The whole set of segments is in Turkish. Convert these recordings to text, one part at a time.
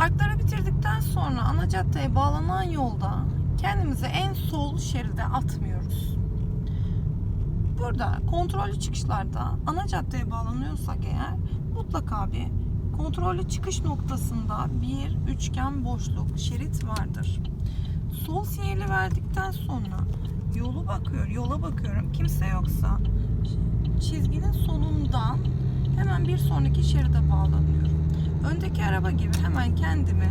Parkları bitirdikten sonra ana caddeye bağlanan yolda kendimizi en sol şeride atmıyoruz. Burada kontrollü çıkışlarda ana caddeye bağlanıyorsak eğer mutlaka bir kontrollü çıkış noktasında bir üçgen boşluk şerit vardır. Sol sinyali verdikten sonra yolu bakıyor, yola bakıyorum. Kimse yoksa çizginin sonundan hemen bir sonraki şeride bağlanıyorum. Öndeki araba gibi hemen kendimi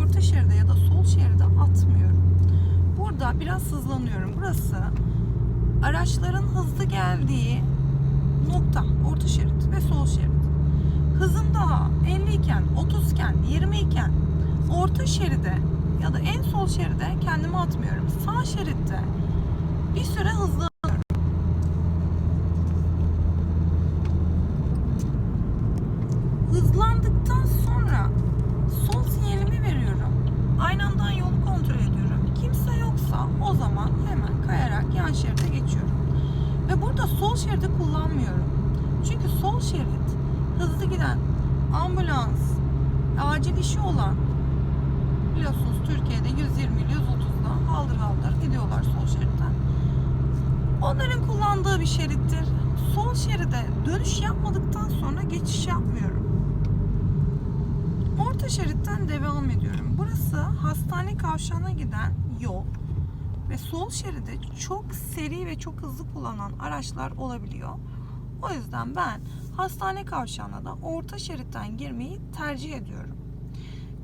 orta şeride ya da sol şeride atmıyorum. Burada biraz hızlanıyorum. Burası araçların hızlı geldiği nokta, orta şerit ve sol şerit. Hızım daha 50 iken, 30 iken, 20 iken orta şeride ya da en sol şeride kendimi atmıyorum. Sağ şeritte bir süre hızlanıyorum. Hızlandıktan sonra sol sinyalimi veriyorum. Aynamdan yolu kontrol ediyorum. Kimse yoksa o zaman hemen kayarak yan şeride geçiyorum. Ve burada sol şeridi kullanmıyorum. Çünkü sol şerit hızlı giden ambulans, acil işi olan biliyorsunuz Türkiye'de 120 ile 130'da haldır haldır gidiyorlar sol şeritten. Onların kullandığı bir şerittir. Sol şeride dönüş yapmadıktan sonra geçiş yapmıyorum. Şeritten devam ediyorum. Burası hastane kavşağına giden yol ve sol şeridi çok seri ve çok hızlı kullanan araçlar olabiliyor. O yüzden ben hastane kavşağına da orta şeritten girmeyi tercih ediyorum.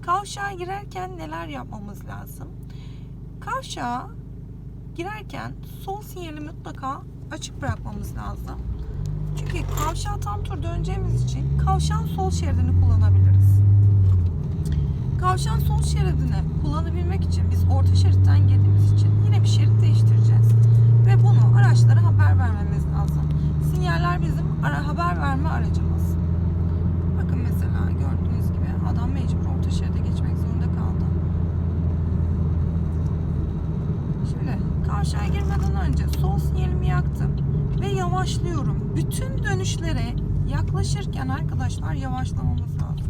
Kavşağa girerken neler yapmamız lazım? Kavşağa girerken sol sinyali mutlaka açık bırakmamız lazım. Çünkü kavşağa tam tur döneceğimiz için kavşağın sol şeridini kullanabiliriz. Kavşağın sol şeridini kullanabilmek için biz orta şeritten girdiğimiz için yine bir şerit değiştireceğiz. Ve bunu araçlara haber vermemiz lazım. Sinyaller bizim ara haber verme aracımız. Bakın mesela gördüğünüz gibi adam mecbur orta şeride geçmek zorunda kaldı. Şimdi kavşağa girmeden önce sol sinyalimi yaktım ve yavaşlıyorum. Bütün dönüşlere yaklaşırken arkadaşlar yavaşlamamız lazım.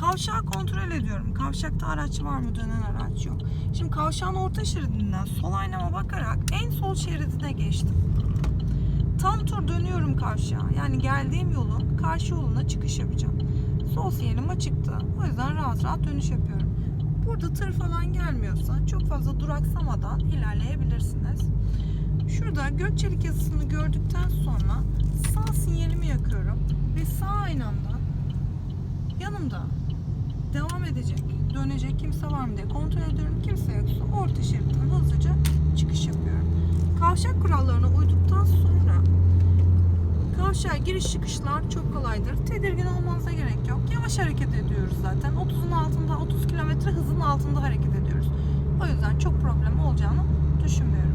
Kavşağı kontrol ediyorum. Kavşakta araç var mı? Dönen araç yok. Şimdi kavşağın orta şeridinden sol aynama bakarak en sol şeridine geçtim. Tam tur dönüyorum kavşağa. Yani geldiğim yolun karşı yoluna çıkış yapacağım. Sol sinyalim açıktı. O yüzden rahat rahat dönüş yapıyorum. Burada tır falan gelmiyorsa çok fazla duraksamadan ilerleyebilirsiniz. Şurada Gökçelik yazısını gördükten sonra sağ sinyalimi yakıyorum ve sağ aynamdan yanımda edecek, dönecek kimse var mı diye kontrol ediyorum. Kimse yoksa orta şeritten hızlıca çıkış yapıyorum. Kavşak kurallarına uyduktan sonra kavşağa giriş çıkışlar çok kolaydır. Tedirgin olmanıza gerek yok. Yavaş hareket ediyoruz zaten. 30'un altında, 30 kilometre hızın altında hareket ediyoruz. O yüzden çok problem olacağını düşünmüyorum.